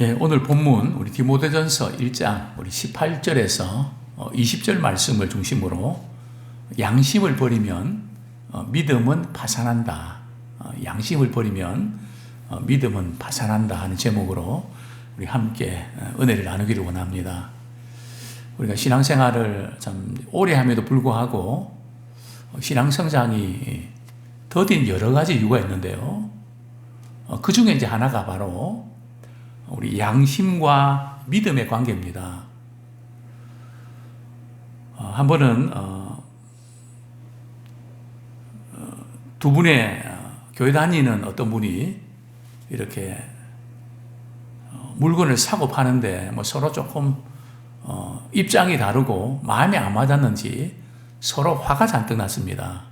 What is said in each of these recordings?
예, 오늘 본문 우리 디모데전서 1장 우리 18절에서 20절 말씀을 중심으로 양심을 버리면 어, 믿음은 파산한다. 어, 양심을 버리면 어, 믿음은 파산한다 하는 제목으로 우리 함께 어, 은혜를 나누기를 원합니다. 우리가 신앙생활을 참 오래 함에도 불구하고 어, 신앙 성장이 더딘 여러 가지 이유가 있는데요. 어, 그 중에 이제 하나가 바로 우리 양심과 믿음의 관계입니다. 어, 한 번은 어, 어, 두 분의 어, 교회 다니는 어떤 분이 이렇게 어, 물건을 사고 파는데 뭐 서로 조금 어, 입장이 다르고 마음이 안 맞았는지 서로 화가 잔뜩 났습니다.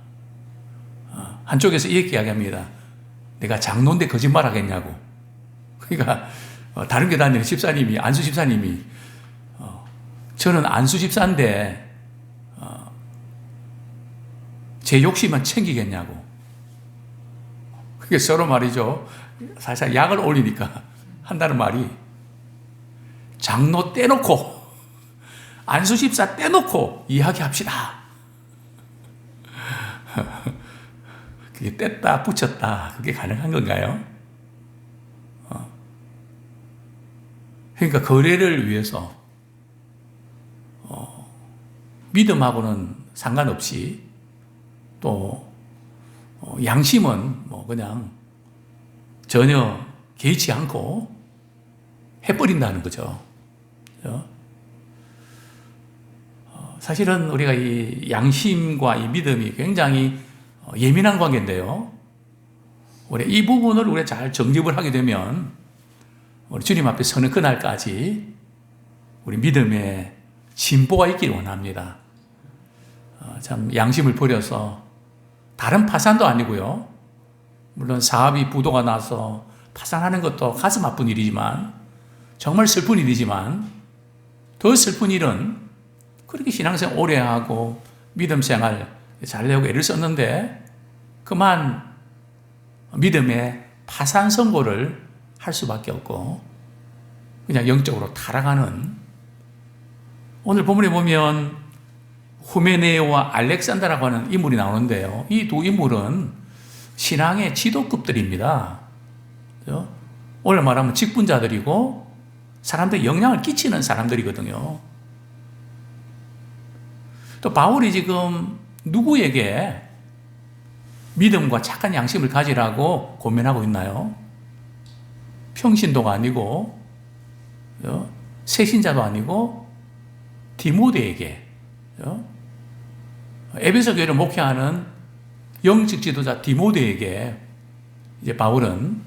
어, 한쪽에서 이렇게 이야기합니다. 내가 장로인데 거짓말 하겠냐고. 그러니까 어, 다른 교 다니는 집사님이 안수 집사님이 어, 저는 안수 집사인데 어, 제 욕심만 챙기겠냐고. 그게 서로 말이죠. 사실 약을 올리니까 한다는 말이 장로 떼놓고 안수 집사 떼놓고 이야기합시다. 그게 뗐다 붙였다 그게 가능한 건가요? 그러니까 거래를 위해서 어, 믿음하고는 상관없이 또 어, 양심은 뭐 그냥 전혀 개의치 않고 해버린다는 거죠. 어, 사실은 우리가 이 양심과 이 믿음이 굉장히 어, 예민한 관계인데요. 우리 이 부분을 우리가 잘 정립을 하게 되면 우리 주님 앞에 서는 그날까지 우리 믿음에 진보가 있기를 원합니다. 어, 참 양심을 버려서 다른 파산도 아니고요. 물론 사업이 부도가 나서 파산하는 것도 가슴 아픈 일이지만 정말 슬픈 일이지만 더 슬픈 일은 그렇게 신앙생활 오래 하고 믿음 생활 잘하려고 애를 썼는데 그만 믿음의 파산 선고를 할 수밖에 없고 그냥 영적으로 타락하는 오늘 본문에 보면 후메네오와 알렉산더라고 하는 인물이 나오는데요. 이 두 인물은 신앙의 지도급들입니다. 그죠? 오늘 말하면 직분자들이고 사람들 영향을 끼치는 사람들이거든요. 또 바울이 지금 누구에게 믿음과 착한 양심을 가지라고 고민하고 있나요? 평신도가 아니고 새신자도 아니고 디모데에게 에베소 교회를 목회하는 영적 지도자 디모데에게 이제 바울은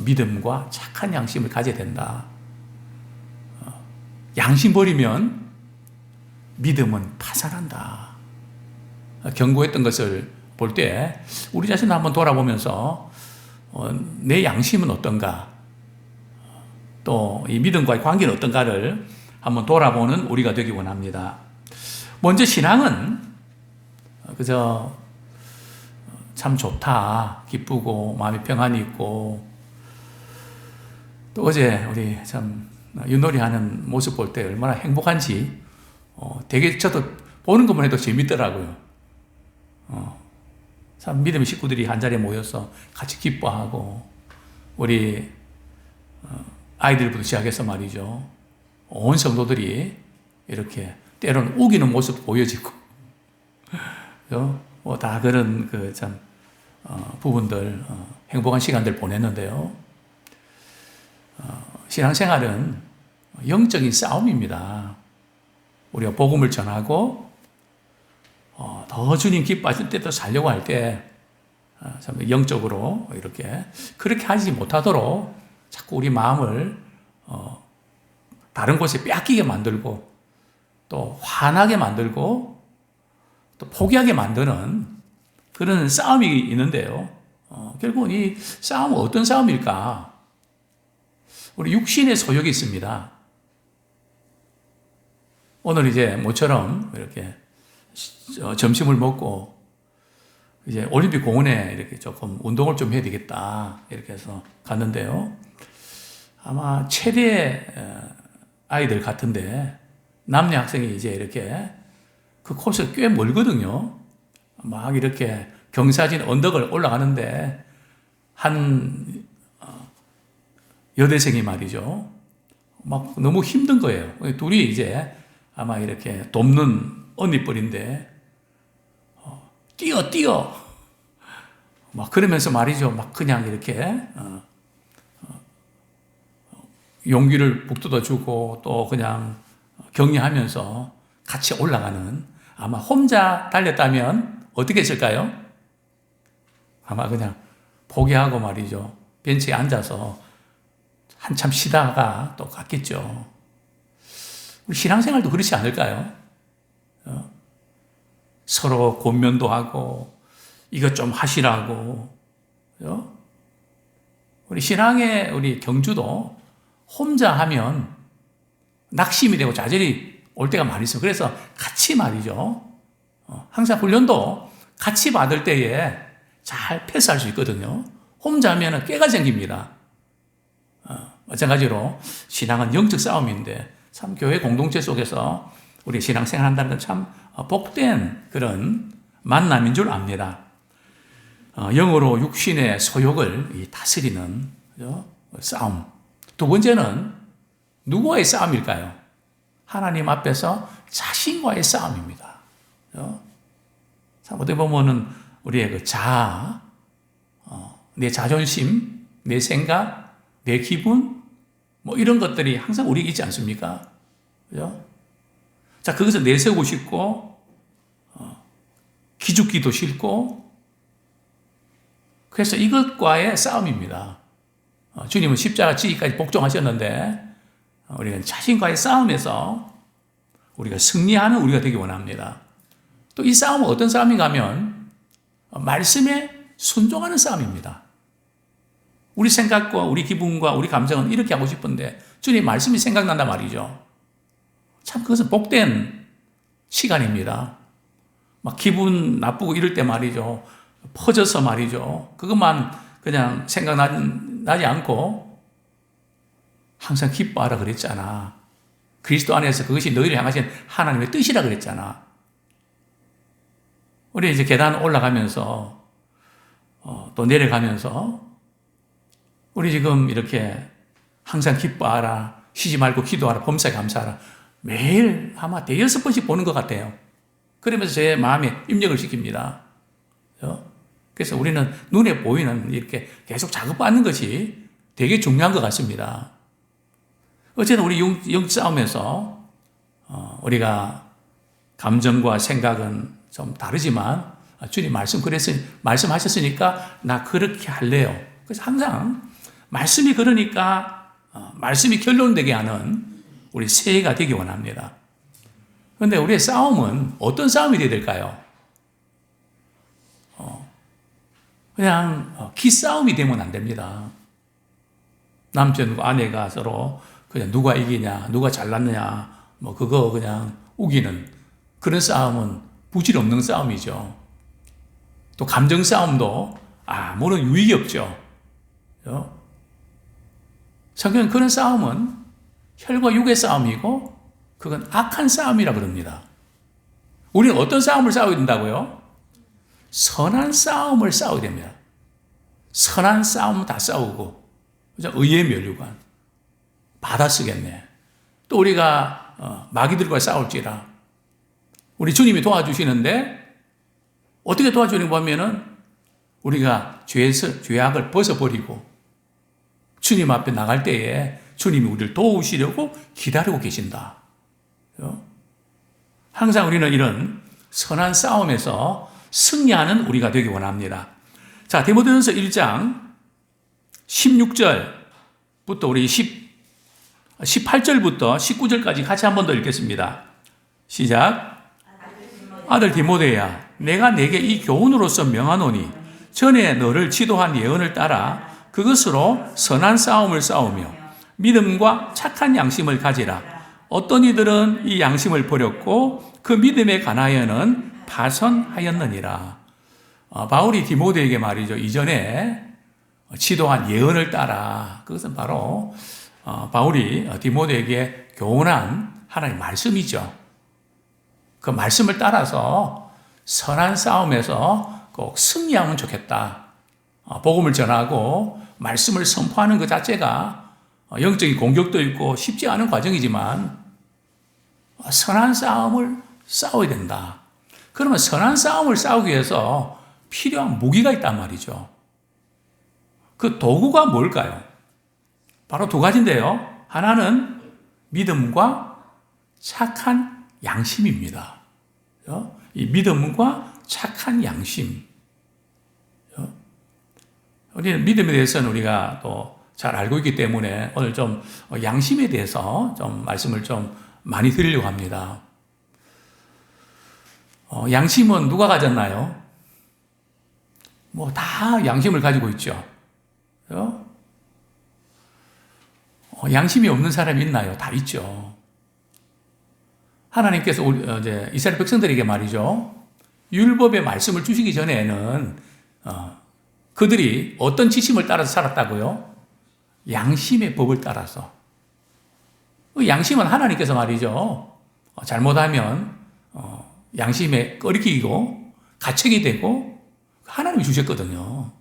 믿음과 착한 양심을 가져야 된다. 양심 버리면 믿음은 파산한다. 경고했던 것을 볼 때 우리 자신을 한번 돌아보면서 어, 내 양심은 어떤가? 또 이 믿음과의 관계는 어떤가를 한번 돌아보는 우리가 되기 원합니다. 먼저 신앙은 그저 참 좋다, 기쁘고 마음이 평안이 있고 또 어제 우리 참 윷놀이 하는 모습 볼 때 얼마나 행복한지 어, 되게 저도 보는 것만 해도 재밌더라고요. 어, 참 믿음의 식구들이 한 자리에 모여서 같이 기뻐하고 우리 어, 아이들부터 시작해서 말이죠. 온 성도들이 이렇게 때로는 우기는 모습 보여지고 뭐 다 그런 그 참 어, 부분들 어, 행복한 시간들 보냈는데요. 어, 신앙생활은 영적인 싸움입니다. 우리가 복음을 전하고 어, 더 주님 기뻐하실 때도 살려고 할 때 어, 영적으로 이렇게 그렇게 하지 못하도록 자꾸 우리 마음을 어, 다른 곳에 빼앗기게 만들고 또 화나게 만들고 또 포기하게 만드는 그런 싸움이 있는데요. 어, 결국은 이 싸움은 어떤 싸움일까? 우리 육신의 소욕이 있습니다. 오늘 이제 모처럼 이렇게 점심을 먹고 이제 올림픽 공원에 이렇게 조금 운동을 좀 해야 되겠다 이렇게 해서 갔는데요. 아마 최대 어, 아이들 같은데 남녀 학생이 이제 이렇게 그 코스 꽤 멀거든요. 막 이렇게 경사진 언덕을 올라가는데 한 어, 여대생이 말이죠. 막 너무 힘든 거예요. 둘이 이제 아마 이렇게 돕는 언니뻘인데 어, 뛰어 뛰어 막 그러면서 말이죠. 막 그냥 이렇게 어, 어, 용기를 북돋아 주고 또 그냥 격려하면서 같이 올라가는 아마 혼자 달렸다면 어떻게 했을까요? 아마 그냥 포기하고 말이죠. 벤치에 앉아서 한참 쉬다가 또 갔겠죠. 우리 신앙생활도 그렇지 않을까요? 어? 서로 권면도 하고 이것 좀 하시라고. 어? 우리 신앙의 우리 경주도 혼자 하면 낙심이 되고 좌절이 올 때가 많이 있어요. 그래서 같이 말이죠. 어, 항상 훈련도 같이 받을 때에 잘 패스할 수 있거든요. 혼자 하면 꾀가 생깁니다. 어, 마찬가지로 신앙은 영적 싸움인데 참 교회 공동체 속에서 우리 신앙생활 한다는 건 참 복된 그런 만남인 줄 압니다. 어, 영어로 육신의 소욕을 다스리는 싸움. 두 번째는 누구와의 싸움일까요? 하나님 앞에서 자신과의 싸움입니다. 참 어떻게 보면은 우리의 그 자아, 어, 내 자존심, 내 생각, 내 기분, 뭐 이런 것들이 항상 우리에게 있지 않습니까? 그죠? 자, 거기서 내세우고 싶고, 어, 기죽기도 싫고, 그래서 이것과의 싸움입니다. 어, 주님은 십자가 지기까지 복종하셨는데, 어, 우리는 자신과의 싸움에서 우리가 승리하는 우리가 되기 원합니다. 또 이 싸움은 어떤 싸움인가 하면, 어, 말씀에 순종하는 싸움입니다. 우리 생각과 우리 기분과 우리 감정은 이렇게 하고 싶은데 주님 말씀이 생각난단 말이죠. 참 그것은 복된 시간입니다. 막 기분 나쁘고 이럴 때 말이죠. 퍼져서 말이죠. 그것만 그냥 생각나지 않고 항상 기뻐하라 그랬잖아. 그리스도 안에서 그것이 너희를 향하신 하나님의 뜻이라 그랬잖아. 우리 이제 계단 올라가면서 어, 또 내려가면서 우리 지금 이렇게 항상 기뻐하라, 쉬지 말고 기도하라, 범사에 감사하라. 매일 아마 대여섯 번씩 보는 것 같아요. 그러면서 제 마음에 입력을 시킵니다. 그래서 우리는 눈에 보이는 이렇게 계속 작업받는 것이 되게 중요한 것 같습니다. 어쨌든 우리 영, 영 싸움에서 어, 우리가 감정과 생각은 좀 다르지만 주님 말씀 그래서 말씀하셨으니까 나 그렇게 할래요. 그래서 항상 말씀이 그러니까 어, 말씀이 결론되게 하는 우리 새해가 되기 원합니다. 그런데 우리의 싸움은 어떤 싸움이 되야 될까요? 어, 그냥 어, 기싸움이 되면 안 됩니다. 남편과 아내가 서로 그냥 누가 이기냐, 누가 잘났느냐, 뭐 그거 그냥 우기는 그런 싸움은 부질없는 싸움이죠. 또 감정 싸움도 아무런 유익이 없죠. 성경은 그런 싸움은 혈과 육의 싸움이고 그건 악한 싸움이라 그럽니다. 우리는 어떤 싸움을 싸워야 된다고요? 선한 싸움을 싸워야 됩니다. 선한 싸움 다 싸우고 의의 면류관 받아 쓰겠네. 또 우리가 어, 마귀들과 싸울지라 우리 주님이 도와주시는데 어떻게 도와주는 보면은 우리가 죄에서 죄악을 벗어버리고 주님 앞에 나갈 때에 주님이 우리를 도우시려고 기다리고 계신다. 항상 우리는 이런 선한 싸움에서 승리하는 우리가 되기 원합니다. 자, 디모데전서 1장 16절부터 우리 10 18절부터 19절까지 같이 한 번 더 읽겠습니다. 시작. 아들 디모데야, 내가 내게 이 교훈으로서 명하노니 전에 너를 지도한 예언을 따라 그것으로 선한 싸움을 싸우며 믿음과 착한 양심을 가지라. 어떤 이들은 이 양심을 버렸고 그 믿음에 관하여는 파선하였느니라. 어, 바울이 디모데에게 말이죠. 이전에 지도한 예언을 따라 그것은 바로 어, 바울이 디모데에게 교훈한 하나님의 말씀이죠. 그 말씀을 따라서 선한 싸움에서 꼭 승리하면 좋겠다. 어, 복음을 전하고 말씀을 선포하는 것 자체가 어, 영적인 공격도 있고 쉽지 않은 과정이지만 어, 선한 싸움을 싸워야 된다. 그러면 선한 싸움을 싸우기 위해서 필요한 무기가 있단 말이죠. 그 도구가 뭘까요? 바로 두 가지인데요. 하나는 믿음과 착한 양심입니다. 이 믿음과 착한 양심. 우리는 믿음에 대해서는 우리가 또 잘 알고 있기 때문에 오늘 좀 양심에 대해서 좀 말씀을 좀 많이 드리려고 합니다. 어, 양심은 누가 가졌나요? 뭐 다 양심을 가지고 있죠. 어? 어, 양심이 없는 사람이 있나요? 다 있죠. 하나님께서 우리, 어, 이제 이스라엘 백성들에게 말이죠. 율법의 말씀을 주시기 전에는 어, 그들이 어떤 지침을 따라서 살았다고요? 양심의 법을 따라서. 그 양심은 하나님께서 말이죠. 어, 잘못하면 어, 양심에 꺼리끼고 가책이 되고 하나님이 주셨거든요.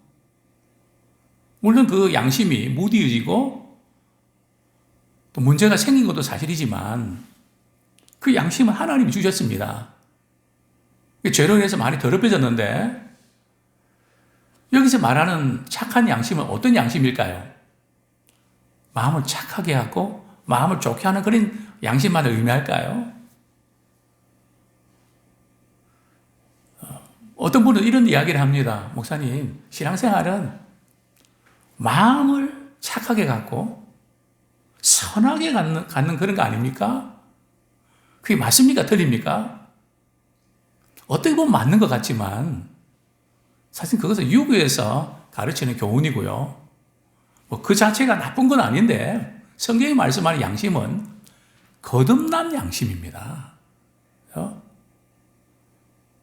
물론 그 양심이 무디어지고 또 문제가 생긴 것도 사실이지만 그 양심은 하나님이 주셨습니다. 죄로 인해서 많이 더럽혀졌는데 여기서 말하는 착한 양심은 어떤 양심일까요? 마음을 착하게 하고 마음을 좋게 하는 그런 양심만을 의미할까요? 어떤 분은 이런 이야기를 합니다. 목사님, 신앙생활은 마음을 착하게 갖고 선하게 갖는, 갖는 그런 거 아닙니까? 그게 맞습니까? 틀립니까? 어떻게 보면 맞는 것 같지만 사실 그것은 유교에서 가르치는 교훈이고요. 뭐 그 자체가 나쁜 건 아닌데 성경이 말씀하는 양심은 거듭난 양심입니다. 어?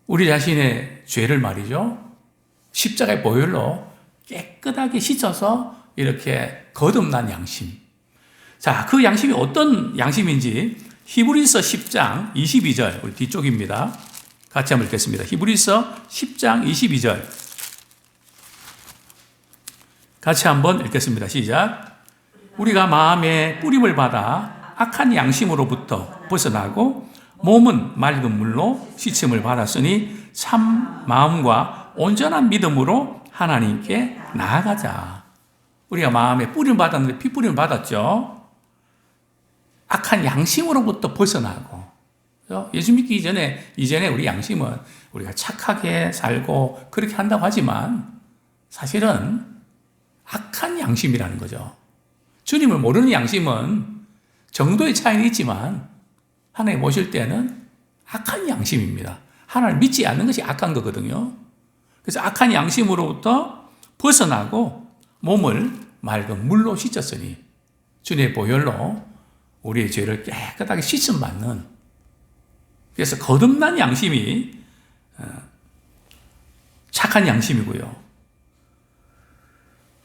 우리 자신의 죄를 말이죠. 십자가의 보혈로 깨끗하게 씻어서 이렇게 거듭난 양심. 자, 그 양심이 어떤 양심인지 히브리서 10장 22절 우리 뒤쪽입니다. 같이 한번 읽겠습니다. 히브리서 10장 22절. 같이 한번 읽겠습니다. 시작. 우리가 마음에 뿌림을 받아 악한 양심으로부터 벗어나고 몸은 맑은 물로 씻음을 받았으니 참 마음과 온전한 믿음으로 하나님께 나아가자. 우리가 마음에 뿌림 받았는데 피 뿌림을 받았죠. 악한 양심으로부터 벗어나고 예수 믿기 이전에 이전에 우리 양심은 우리가 착하게 살고 그렇게 한다고 하지만 사실은 악한 양심이라는 거죠. 주님을 모르는 양심은 정도의 차이는 있지만 하나님 모실 때는 악한 양심입니다. 하나님을 믿지 않는 것이 악한 거거든요. 그래서 악한 양심으로부터 벗어나고 몸을 맑은 물로 씻었으니 주님의 보혈로 우리의 죄를 깨끗하게 씻음 받는 그래서 거듭난 양심이 어, 착한 양심이고요.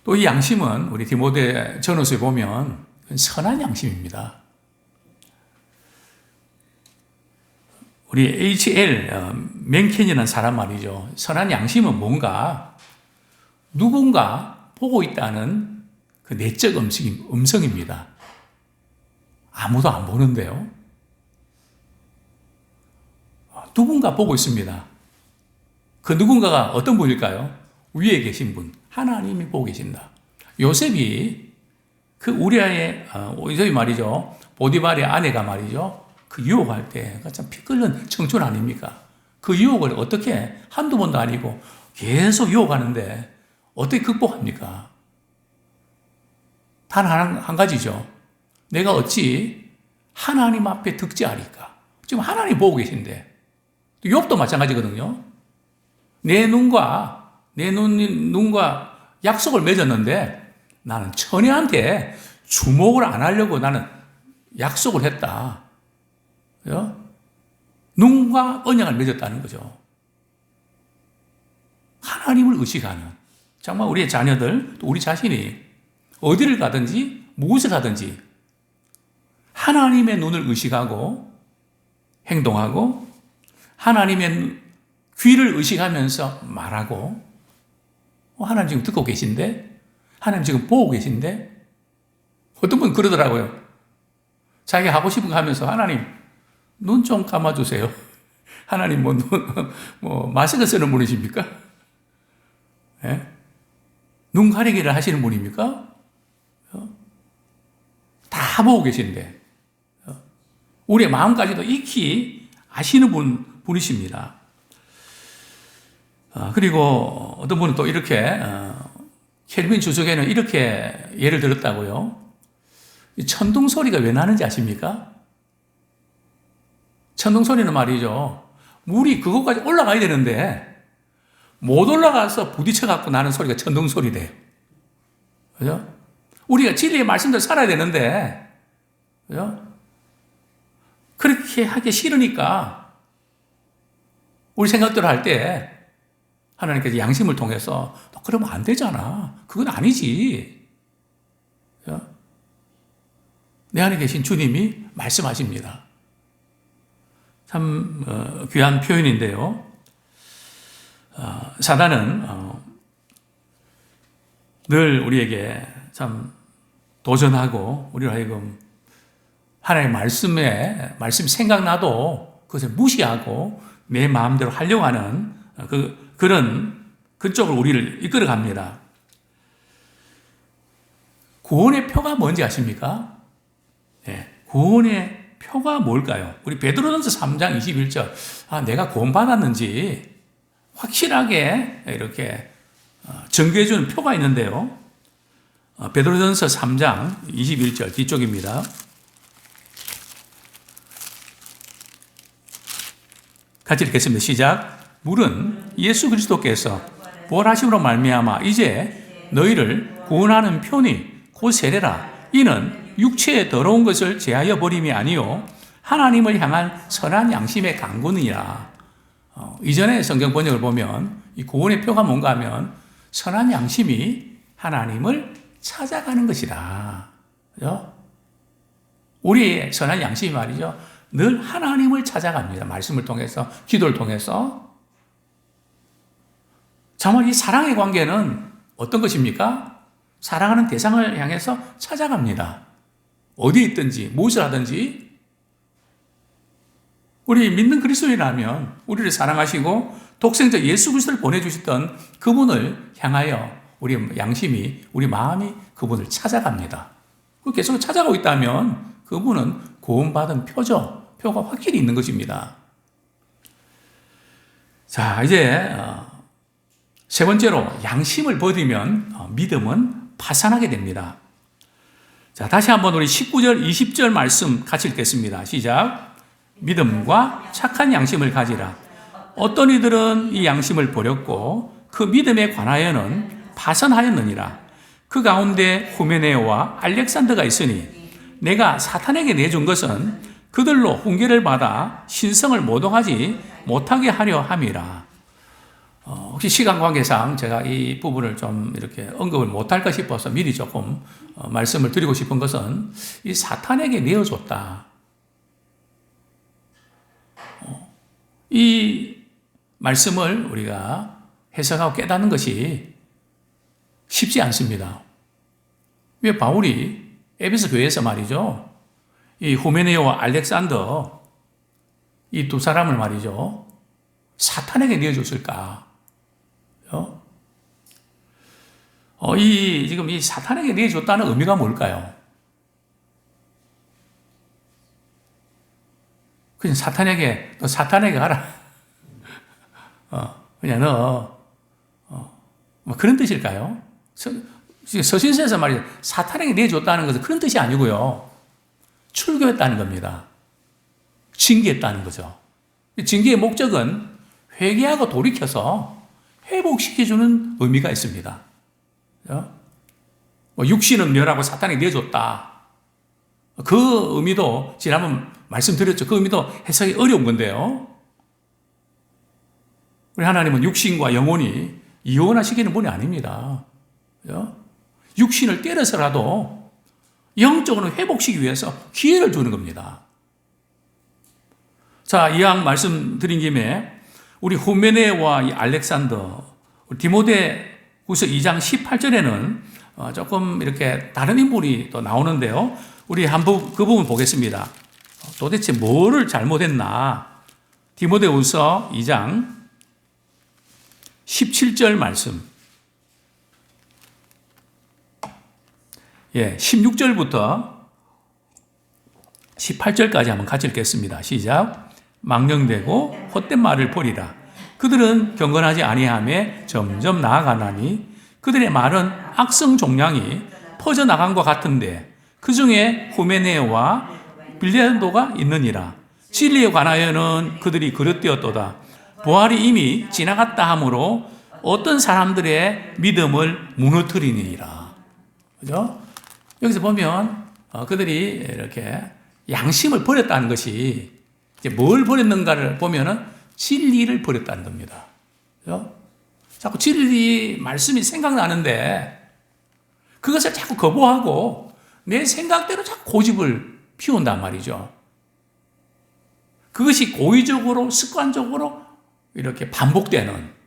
또 이 양심은 우리 디모데 전후서에 보면 선한 양심입니다. 우리 H.L. 어, 맨켄이라는 사람 말이죠. 선한 양심은 뭔가 누군가 보고 있다는 그 내적 음성, 입니다 아무도 안 보는데요. 누군가 보고 있습니다. 그 누군가가 어떤 분일까요? 위에 계신 분, 하나님이 보고 계신다. 요셉이 그 우리아의, 어, 요셉이 말이죠. 보디발의 아내가 말이죠. 그 유혹할 때, 참피 끓는 청춘 아닙니까? 그 유혹을 어떻게 한두 번도 아니고 계속 유혹하는데 어떻게 극복합니까? 단 한, 한 가지죠. 내가 어찌 하나님 앞에 득지하리까? 지금 하나님 보고 계신데. 욥도 마찬가지거든요. 내 눈과, 내 눈, 눈과 약속을 맺었는데 나는 처녀한테 주목을 안 하려고 나는 약속을 했다. 눈과 언약을 맺었다는 거죠. 하나님을 의식하는 정말 우리의 자녀들 또 우리 자신이 어디를 가든지 무엇을 하든지 하나님의 눈을 의식하고 행동하고 하나님의 귀를 의식하면서 말하고 어, 하나님 지금 듣고 계신데 하나님 지금 보고 계신데 어떤 분 그러더라고요. 자기 하고 싶은 거 하면서 하나님 눈 좀 감아주세요. 하나님 뭐, 눈, 뭐 마스크 쓰는 분이십니까? 예? 눈 가리기를 하시는 분입니까? 어? 다 보고 계신데 어? 우리의 마음까지도 익히 아시는 분, 분이십니다. 어, 그리고 어떤 분은 또 이렇게 어, 켈빈 주석에는 이렇게 예를 들었다고요. 이 천둥 소리가 왜 나는지 아십니까? 천둥 소리는 말이죠. 물이 그것까지 올라가야 되는데 못 올라가서 부딪혀 갖고 나는 소리가 천둥 소리래요. 그죠? 우리가 진리의 말씀대로 살아야 되는데 그죠? 그렇게 하기 싫으니까 우리 생각대로 할 때 하나님께서 양심을 통해서 너 그러면 안 되잖아. 그건 아니지. 그죠? 내 안에 계신 주님이 말씀하십니다. 참 어, 귀한 표현인데요. 어, 사단은 어, 늘 우리에게 참 도전하고 우리로 하여금 하나님의 말씀에 말씀 생각나도 그것을 무시하고 내 마음대로 하려고 하는 그 그런 그쪽으로 우리를 이끌어 갑니다. 구원의 표가 뭔지 아십니까? 네, 구원의 표가 뭘까요? 우리 베드로전서 3장 21절. 아, 내가 구원 받았는지 확실하게 이렇게 증거해 주는 표가 있는데요. 어, 베드로전서 3장 21절 뒤쪽입니다. 같이 읽겠습니다. 시작. 물은 예수 그리스도께서 부활하심으로 말미암아 이제 너희를 구원하는 편이 곧 세례라. 이는 육체의 더러운 것을 제하여 버림이 아니요 하나님을 향한 선한 양심의 강구니라. 어, 이전에 성경 번역을 보면 이 구원의 표가 뭔가 하면 선한 양심이 하나님을 찾아가는 것이다. 그죠? 우리의 선한 양심이 말이죠. 늘 하나님을 찾아갑니다. 말씀을 통해서, 기도를 통해서. 정말 이 사랑의 관계는 어떤 것입니까? 사랑하는 대상을 향해서 찾아갑니다. 어디에 있든지, 무엇을 하든지. 우리 믿는 그리스도인이라면 우리를 사랑하시고 독생자 예수 그리스도를 보내주셨던 그분을 향하여 우리 양심이, 우리 마음이 그분을 찾아갑니다. 계속 찾아가고 있다면 그분은 구원받은 표죠. 표가 확실히 있는 것입니다. 자, 이제 어, 세 번째로 양심을 버리면 어, 믿음은 파산하게 됩니다. 자, 다시 한번 우리 19절, 20절 말씀 같이 읽겠습니다. 시작. 믿음과 착한 양심을 가지라. 어떤 이들은 이 양심을 버렸고 그 믿음에 관하여는 파선하였느니라. 그 가운데 후메네오와 알렉산더가 있으니 내가 사탄에게 내준 것은 그들로 훈계를 받아 신성을 모독하지 못하게 하려 함이라. 어, 혹시 시간 관계상 제가 이 부분을 좀 이렇게 언급을 못할까 싶어서 미리 조금 어, 말씀을 드리고 싶은 것은 이 사탄에게 내어줬다. 어, 이 말씀을 우리가 해석하고 깨닫는 것이 쉽지 않습니다. 왜 바울이 에베소 교회에서 말이죠. 이 후메네오와 알렉산더 이 두 사람을 말이죠. 사탄에게 내어줬을까? 어? 어, 이, 지금 이 사탄에게 내줬다는 의미가 뭘까요? 그냥 사탄에게, 너 사탄에게 가라. 어, 그냥 너, 어, 뭐 그런 뜻일까요? 서, 서신서에서 말이죠. 사탄에게 내줬다는 것은 그런 뜻이 아니고요. 출교했다는 겁니다. 징계했다는 거죠. 징계의 목적은 회개하고 돌이켜서 회복시켜주는 의미가 있습니다. 뭐 육신은 멸하고 사탄이 내줬다. 그 의미도 지난번 말씀드렸죠. 그 의미도 해석이 어려운 건데요. 우리 하나님은 육신과 영혼이 이혼하시기는 분이 아닙니다. 육신을 때려서라도 영적으로 회복시키기 위해서 기회를 주는 겁니다. 자, 이왕 말씀드린 김에 우리 후메네와 이 알렉산더, 디모데 후서 2장 18절에는 어, 조금 이렇게 다른 인물이 또 나오는데요. 우리 한번 그 부분 보겠습니다. 도대체 뭐를 잘못했나? 디모데 후서 2장 17절 말씀. 예, 16절부터 18절까지 한번 같이 읽겠습니다. 시작. 망령되고 헛된 말을 버리라. 그들은 경건하지 아니함에 점점 나아가나니 그들의 말은 악성 종량이 퍼져 나간 것 같은데 그 중에 후메네와 빌레도가 있느니라. 진리에 관하여는 그들이 그릇되었도다. 부활이 이미 지나갔다 하므로 어떤 사람들의 믿음을 무너뜨리니라. 그죠? 여기서 보면 어, 그들이 이렇게 양심을 버렸다는 것이 이제 뭘 버렸는가를 보면은 진리를 버렸다는 겁니다. 그죠? 자꾸 진리 말씀이 생각나는데 그것을 자꾸 거부하고 내 생각대로 자꾸 고집을 피운단 말이죠. 그것이 고의적으로 습관적으로 이렇게 반복되는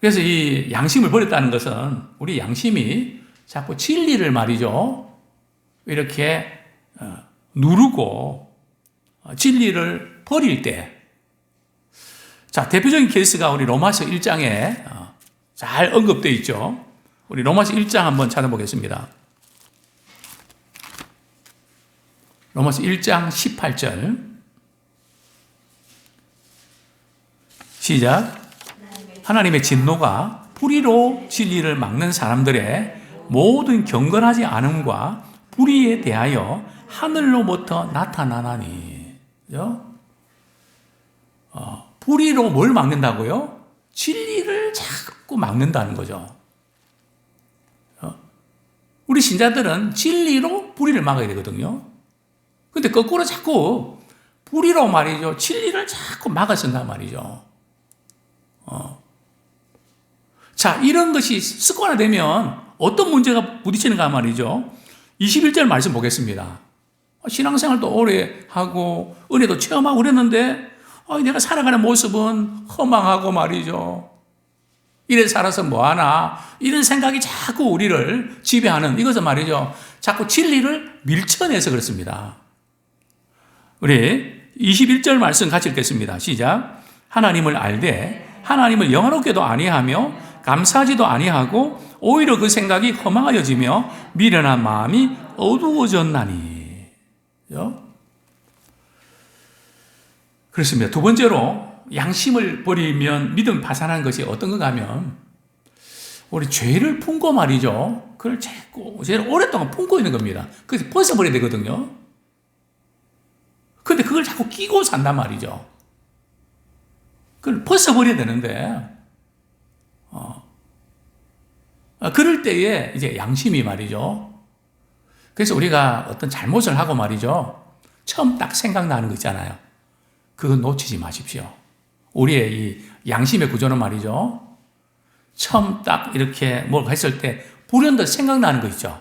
그래서 이 양심을 버렸다는 것은 우리 양심이 자꾸 진리를 말이죠. 이렇게 어, 누르고 어, 진리를 버릴 때 자, 대표적인 케이스가 우리 로마서 1장에 어, 잘 언급되어 있죠. 우리 로마서 1장 한번 찾아보겠습니다. 로마서 1장 18절. 시작. 하나님의 진노가 불의로 진리를 막는 사람들의 모든 경건하지 않음과 불의에 대하여 하늘로부터 나타나나니. 그죠? 어, 불의로 뭘 막는다고요? 진리를 자꾸 막는다는 거죠. 어? 우리 신자들은 진리로 불의를 막아야 되거든요. 근데 거꾸로 자꾸 불의로 말이죠. 진리를 자꾸 막아쓴단 말이죠. 어. 자, 이런 것이 습관화되면 어떤 문제가 부딪히는가 말이죠. 21절 말씀 보겠습니다. 신앙생활도 오래 하고 은혜도 체험하고 그랬는데 어, 내가 살아가는 모습은 허망하고 말이죠. 이래 살아서 뭐하나 이런 생각이 자꾸 우리를 지배하는 이것은 말이죠. 자꾸 진리를 밀쳐내서 그렇습니다. 우리 21절 말씀 같이 읽겠습니다. 시작. 하나님을 알되 하나님을 영화롭게도 아니하며 감사하지도 아니하고 오히려 그 생각이 허망하여지며 미련한 마음이 어두워졌나니. 그렇습니다. 두 번째로 양심을 버리면 믿음 파산한 것이 어떤 건가 하면 우리 죄를 품고 말이죠. 그걸 자꾸 죄를 오랫동안 품고 있는 겁니다. 그래서 벗어버려야 되거든요. 근데 그걸 자꾸 끼고 산단 말이죠. 그걸 벗어버려야 되는데, 어. 아, 그럴 때에 이제 양심이 말이죠. 그래서 우리가 어떤 잘못을 하고 말이죠. 처음 딱 생각나는 거 있잖아요. 그건 놓치지 마십시오. 우리의 이 양심의 구조는 말이죠. 처음 딱 이렇게 뭘 했을 때 불현듯 생각나는 거 있죠.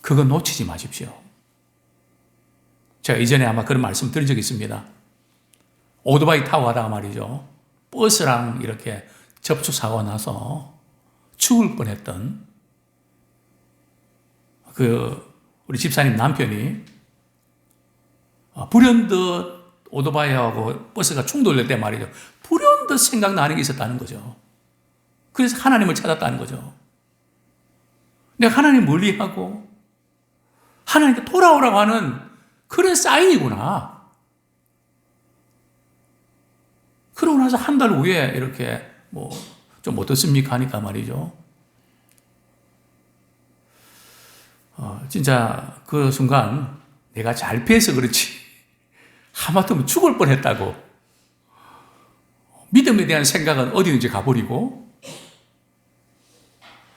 그거 놓치지 마십시오. 제가 이전에 아마 그런 말씀 드린 적이 있습니다. 오토바이 타고 가다가 말이죠. 버스랑 이렇게 접촉사고가 나서 죽을 뻔했던 그 우리 집사님 남편이 불현듯 오토바이하고 버스가 충돌될 때 말이죠. 불현듯 생각나는 게 있었다는 거죠. 그래서 하나님을 찾았다는 거죠. 내가 하나님 멀리하고 하나님께 돌아오라고 하는 그런 사인이구나. 그러고 나서 한 달 후에 이렇게 뭐 좀 어떻습니까? 하니까 말이죠. 어, 진짜 그 순간 내가 잘 피해서 그렇지. 하마터면 죽을 뻔했다고. 믿음에 대한 생각은 어디든지 가버리고.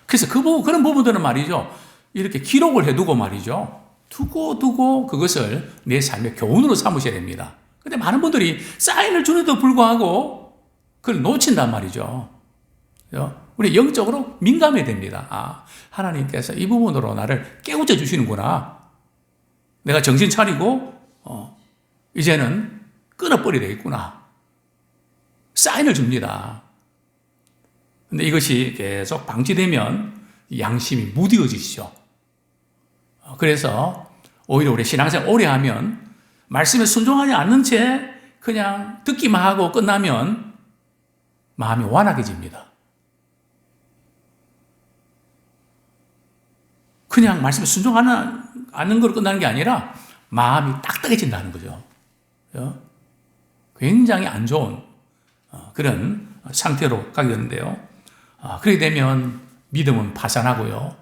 그래서 그 부분 그런 부분들은 말이죠. 이렇게 기록을 해두고 말이죠. 두고 두고 그것을 내 삶의 교훈으로 삼으셔야 됩니다. 근데 많은 분들이 사인을 주는데도 불구하고 그걸 놓친단 말이죠. 우리 영적으로 민감해야 됩니다. 아, 하나님께서 이 부분으로 나를 깨우쳐 주시는구나. 내가 정신 차리고, 어, 이제는 끊어버려야 되겠구나. 사인을 줍니다. 근데 이것이 계속 방치되면 양심이 무뎌지시죠. 어, 그래서 오히려 우리 신앙생활 오래 하면 말씀에 순종하지 않는 채 그냥 듣기만 하고 끝나면 마음이 완악해집니다. 그냥 말씀에 순종하는 않는 걸로 끝나는 게 아니라 마음이 딱딱해진다는 거죠. 어? 굉장히 안 좋은 어, 그런 상태로 가게 되는데요. 아, 그렇게 되면 믿음은 파산하고요.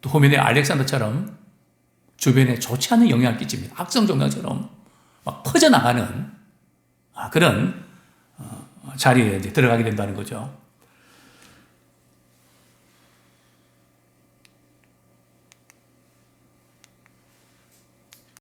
또 호면의 알렉산더처럼 주변에 좋지 않은 영향을 끼칩니다. 악성 종양처럼 막 퍼져나가는 아, 그런 어, 자리에 들어가게 된다는 거죠.